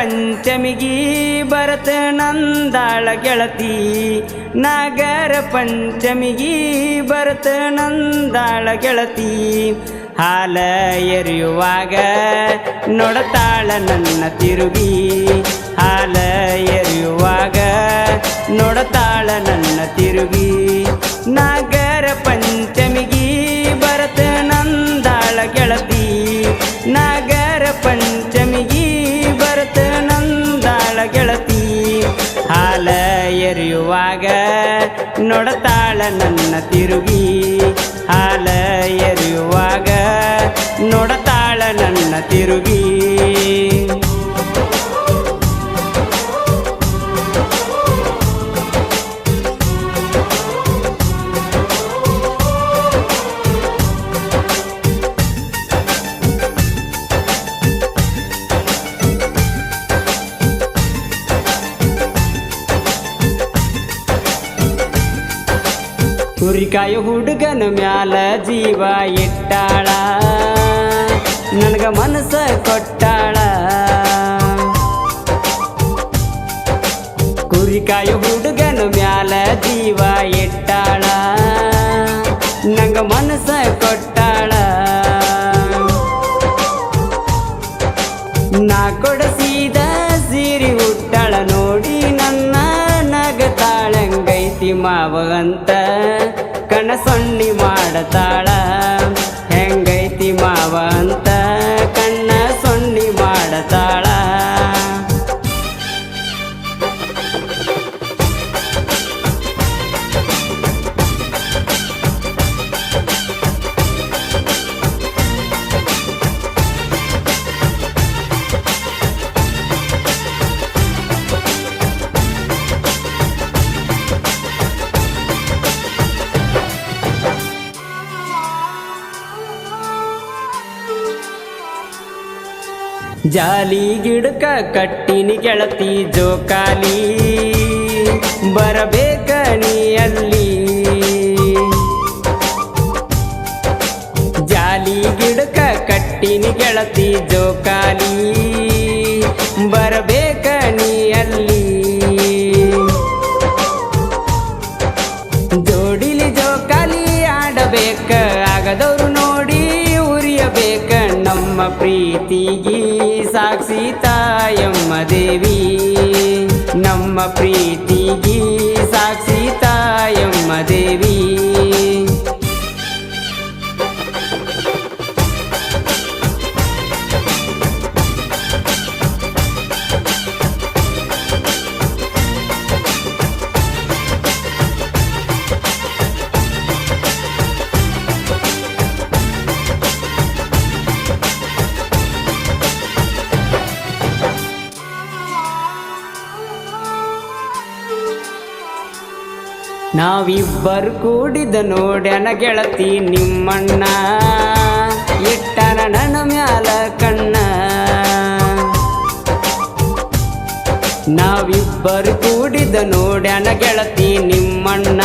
ಪಂಚಮಿಗಿ ಬರತ ನಂದಾಳ ಗೆಳತಿ. ನಾಗರ ಪಂಚಮಿಗಿ ಬರತ ನಂದಾಳ ಗೆಳತಿ. ಹಾಲ ಎರಿಯುವಾಗ ನೋಡತಾಳ ನನ್ನ ತಿರುಗಿ. ಹಾಲ ಎರಿಯುವಾಗ ನೋಡತಾಳ ನನ್ನ ತಿರುಗಿ. ನಾಗರ ಪಂಚಮಿಗಿ ಬರತ ನಂದಾಳ ಗೆಳತಿ. ನಾಗರ ನೋಡತಾಳ ನನ್ನ ತಿರುಗಿ ಹಾಲ ಎರಿಯುವಾಗ ನೋಡತಾಳ ನನ್ನ ತಿರುಗಿ. ಕುರಿಕಾಯ ಹುಡುಗನ ಮ್ಯಾಲ ಜೀವ ಇಟ್ಟಾಳ. ನನಗ ಮನಸ್ಸ ಕೊಟ್ಟಾಳ. ಕುರಿಕಾಯ ಹುಡುಗನ ಮ್ಯಾಲ ಜೀವ ಇಟ್ಟಾಳ. ನಂಗ ಮನಸ್ಸ ಕೊಟ್ಟಾಳ. ನಾ ಕೊಡಸಿದ ಸೀರಿ ಹುಟ್ಟಾಳ ನೋಡಿ ನನ್ನ ನಗತಾಳಂಗೈತಿ ಮಾವ ಸೊನ್ನಿ ಮಾಡತಾಳ. ಜಾಲಿ ಗಿಡಕ ಕಟ್ಟಿನಿ ಗೆಳತಿ ಜೋಕಾಲಿ ಬರಬೇಕ ನೀ ಅಲ್ಲಿ. ಜಾಲಿ ಗಿಡಕ ಕಟ್ಟಿನಿ ಗೆಳತಿ ಜೋಕಾಲಿ ಬರಬೇಕ ನೀ ಅಲ್ಲಿ. ಜೋಡಿಲಿ ಜೋಕಾಲಿ ಆಡಬೇಕ, ಆಗದವ್ರು ನೋಡಿ ಉರಿಯಬೇಕ ನಮ್ಮ ಪ್ರೀತಿಗಿ. ಸಾಕ್ಷಿ ತಾಯಮ್ಮ ದೇವಿ ನಮ್ಮ ಪ್ರೀತಿಗಿ ನಾವಿಬ್ಬರು ಕೂಡಿದ ನೋಡ್ಯಾನ ಗೆಳತಿ ನಿಮ್ಮಣ್ಣ. ಇಟ್ಟನ ನನ್ನ ಮ್ಯಾಲ ಕಣ್ಣ. ನಾವಿಬ್ಬರು ಕೂಡಿದ ನೋಡ್ಯಾನ ಗೆಳತಿ ನಿಮ್ಮಣ್ಣ.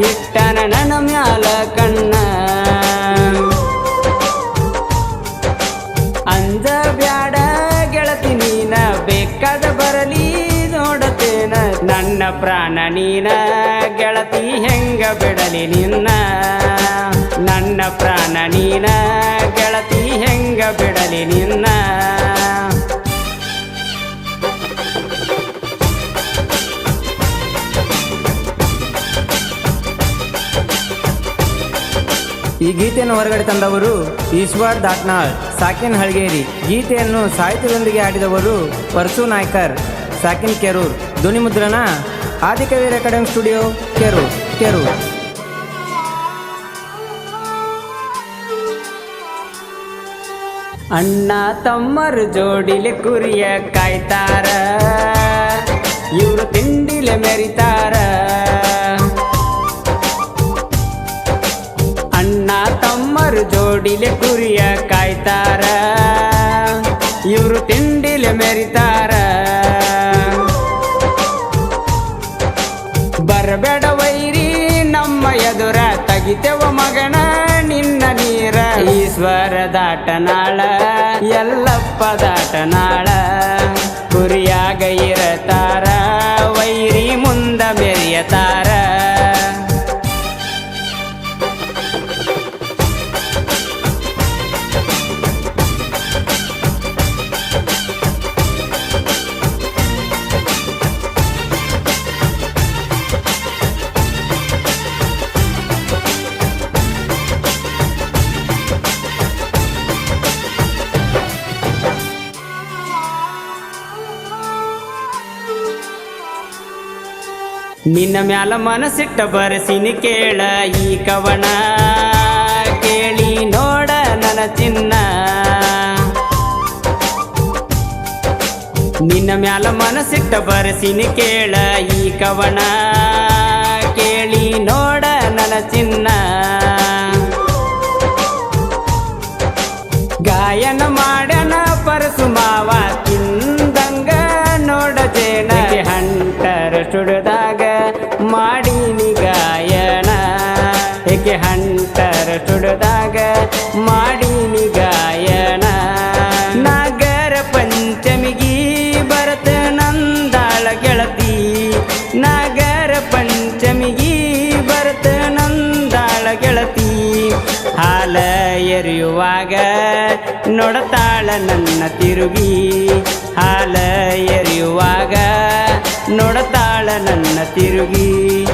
ಇಟ್ಟನ ನನ್ನ ಮ್ಯಾಲ ಕಣ್ಣ. ನನ್ನ ಪ್ರಾಣ ನೀನ, ಗೆಳತಿ ಹೆಂಗ ಬಿಡಲಿ ನಿನ್ನ? ನನ್ನ ಪ್ರಾಣ ನೀನ, ಗೆಳತಿ ಹೆಂಗ ಬಿಡಲಿ ನಿನ್ನ? ಈ ಗೀತೆಯನ್ನು ಹೊರಗಡೆ ತಂದವರು ಈಶ್ವರ್ ದಾಟ್ನಾಳ್ ಸಾಕಿನ್ ಹಳ್ಗೇರಿ ಗೀತೆಯನ್ನು ಸಾಹಿತ್ಯದೊಂದಿಗೆ ಆಡಿದವರು ಪರ್ಸು ನಾಯ್ಕರ್. ಸಾಕಿನ್ ಕೆರೂರ್. ಧ್ವನಿ ಮುದ್ರಣ ಆದಿಕವಿ ರೆಕಾರ್ಡಿಂಗ್ ಸ್ಟುಡಿಯೋ, ಕೆರೂರ್ ಕೆರೂರ್. ಅಣ್ಣ ತಮ್ಮರು ಜೋಡಿಲೆ ಕುರಿಯ ಕಾಯ್ತಾರ, ಇವರು ತಿಂಡಿಲೆ ಮೆರಿತಾರ. ಅಣ್ಣ ತಮ್ಮರು ಜೋಡಿಲೆ ಕುರಿಯ ಕಾಯ್ತಾರ, ಇವರು ತಿಂಡಿಲೆ ಮೆರಿತಾರ. ಬರಬೇಡ ನಮ್ಮ ಎದುರ ತಗಿತೆವ ಮಗನ ನಿನ್ನ ನೀರ ಈಶ್ವರ ಈಶ್ವರ ದಾಟನಾಳ ಎಲ್ಲಪ್ಪ ದಾಟನಾಳ. ಕುರಿಯಾಗ ಇರತಾರ ನಿನ್ನ ಮ್ಯಾಲ ಮನಸ್ಸಿಟ್ಟ ಬರಸಿನ ಕೇಳ ಈ ಕವನ. ಕೇಳಿ ನೋಡ ನನ್ನ ಚಿನ್ನ. ನಿನ್ನ ಮ್ಯಾಲ ಮನಸ್ಸಿಟ್ಟ ಬರಸಿನ ಕೇಳ ಈ ಕವನ. ಕೇಳಿ ನೋಡ ನನ್ನ ಚಿನ್ನ. ಗಾಯನ ಮಾಡನ ಪರಸು ಮಾವ ತಿಂದಂಗ ನೋಡ ಜೇನ ಹಂಟರ ಸುಡದಾಗ ಸುಡದಾಗ ಮಾಡೀನಿ ಗಾಯನ. ನಾಗರ ಪಂಚಮಿಗಿ ಭರತ ನಂದಾಳ ಗೆಳತಿ. ನಾಗರ ಪಂಚಮಿಗಿ ಭರತ ನಂದಾಳ ಗೆಳತಿ. ಹಾಲ ಎರಿಯುವಾಗ ನೋಡತಾಳ ನನ್ನ ತಿರುಗಿ. ಹಾಲ ಎರಿಯುವಾಗ ನೋಡತಾಳ ನನ್ನ ತಿರುಗಿ.